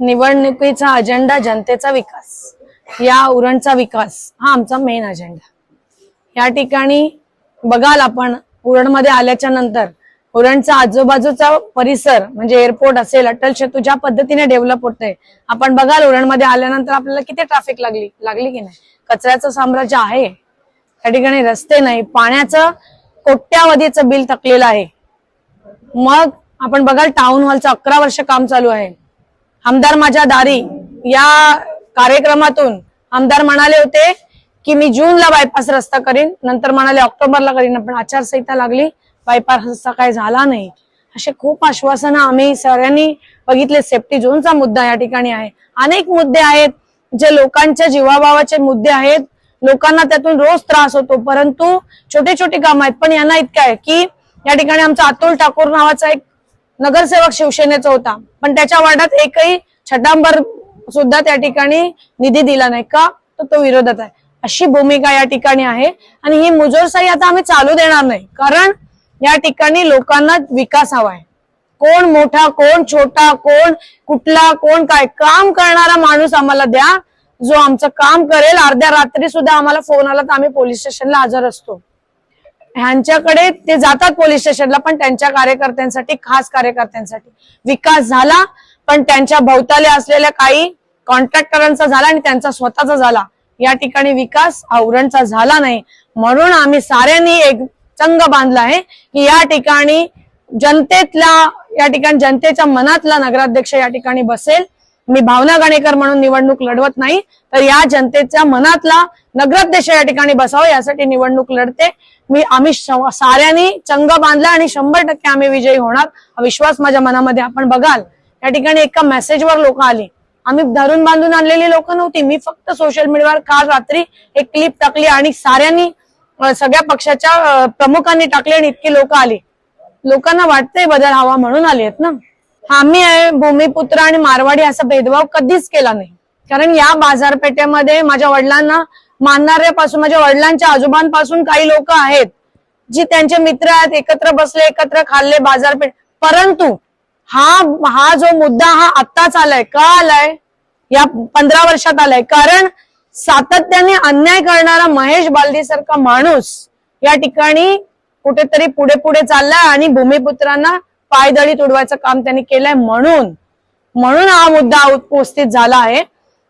निवडणुकीचा अजेंडा जनतेचा विकास. या उरणचा विकास हा आमचा मेन अजेंडा या ठिकाणी बघाल आपण उरणमध्ये आल्याच्यानंतर उरणचा आजूबाजूचा परिसर म्हणजे एअरपोर्ट असेल अटल सेतू ज्या पद्धतीने डेव्हलप होतंय आपण बघाल उरणमध्ये आल्यानंतर आपल्याला किती ट्रॅफिक लागली लागली की नाही? कचऱ्याचं साम्राज्य आहे. त्या ठिकाणी रस्ते नाही पाण्याचं कोट्यावधीचं बिल थकलेलं आहे. मग आपण बघाल टाउन हॉलचं अकरा वर्ष काम चालू आहे. आमदार माझ्या दारी या कार्यक्रमातून आमदार म्हणाले होते की मी जूनला बायपास रस्ता करीन नंतर म्हणाले ऑक्टोबरला करीन पण आचारसंहिता लागली बायपास रस्ता काही झाला नाही. असे खूप आश्वासनं आम्ही सगळ्यांनी बघितले. सेफ्टी झोनचा मुद्दा या ठिकाणी आहे. अनेक मुद्दे आहेत जे लोकांच्या जीवाभावाचे मुद्दे आहेत. लोकांना त्यातून रोज त्रास होतो परंतु छोटे छोटे काम आहेत. पण यांना इतकं आहे की या ठिकाणी आमचा अतुल ठाकूर नावाचा एक नगरसेवक शिवसेनेचा होता. पण त्याच्या वार्डात एकही छटांबर सुद्धा त्या ठिकाणी निधी दिला नाही का? तर तो विरोधात आहे. अशी भूमिका या ठिकाणी आहे. आणि ही मुजोरसाई आता आम्ही चालू देणार नाही. कारण या ठिकाणी लोकांना विकास हवाय. कोण मोठा कोण छोटा कोण कुठला कोण काय काम करणारा माणूस आम्हाला द्या. जो आमचं काम करेल अर्ध्या रात्री सुद्धा आम्हाला फोन आला तर आम्ही पोलीस स्टेशनला हजर असतो. ह्यांच्याकडे ते जातात पोलीस स्टेशनला पण त्यांच्या कार्यकर्त्यांसाठी खास कार्यकर्त्यांसाठी. विकास झाला पण त्यांच्या भोवताली असलेल्या काही कॉन्ट्रॅक्टरांचा झाला आणि त्यांचा स्वतःचा झाला. या ठिकाणी विकास औरणचा झाला नाही. म्हणून आम्ही साऱ्यांनी एक चंग बांधला आहे की या ठिकाणी जनतेतला या ठिकाणी जनतेच्या मनातला नगराध्यक्ष या ठिकाणी बसेल. मी भावना गणेकर म्हणून निवडणूक लढवत नाही तर या जनतेच्या मनातला नगराध्यक्ष या ठिकाणी बसावं यासाठी निवडणूक लढते. मी आम्ही साऱ्यांनी चंग बांधला आणि शंभर टक्के आम्ही विजयी होणार. हा विश्वास माझ्या मनामध्ये आपण बघाल. या ठिकाणी एका मेसेजवर लोक आली. आम्ही धरून बांधून आणलेली लोक नव्हती. मी फक्त सोशल मीडियावर काल रात्री एक क्लिप टाकली आणि साऱ्यांनी सगळ्या पक्षाच्या प्रमुखांनी टाकली आणि इतकी लोक आली. लोकांना वाटतंय बदल हवा म्हणून आली आहेत ना? आम्ही आहे भूमिपुत्र आणि मारवाडी असा भेदभाव कधीच केला नाही. कारण या बाजारपेठेमध्ये माझ्या वडिलांना मानणाऱ्यापासून माझ्या वडिलांच्या आजोबांपासून काही लोक आहेत जी त्यांचे मित्र आहेत एकत्र बसले एकत्र खाल्ले बाजारपेठ. परंतु हा हा जो मुद्दा हा आत्ताच आलाय का आलाय? या पंधरा वर्षात आलाय. कारण सातत्याने अन्याय करणारा महेश बालदी सारखा माणूस या ठिकाणी कुठेतरी पुढे पुढे चाललाय आणि भूमिपुत्रांना पायदळी तुडवायचं काम त्यांनी केलंय म्हणून. म्हणून हा मुद्दा उपस्थित झाला आहे.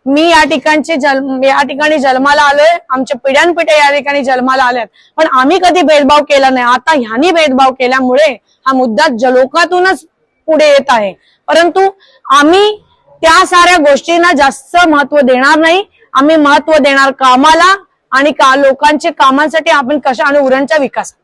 मी या ठिकाणची जन्म या ठिकाणी जन्माला आलोय. आमच्या पिढ्यानपिढ्या या ठिकाणी जन्माला आल्यात. पण आम्ही कधी भेदभाव केला नाही. आता ह्यांनी भेदभाव केल्यामुळे हा मुद्दा जलोकातूनच पुढे येत आहे. परंतु आम्ही त्या साऱ्या गोष्टींना जास्त महत्त्व देणार नाही. आम्ही महत्त्व देणार कामाला आणि का लोकांच्या कामांसाठी आपण कशा आणि उरणच्या विकास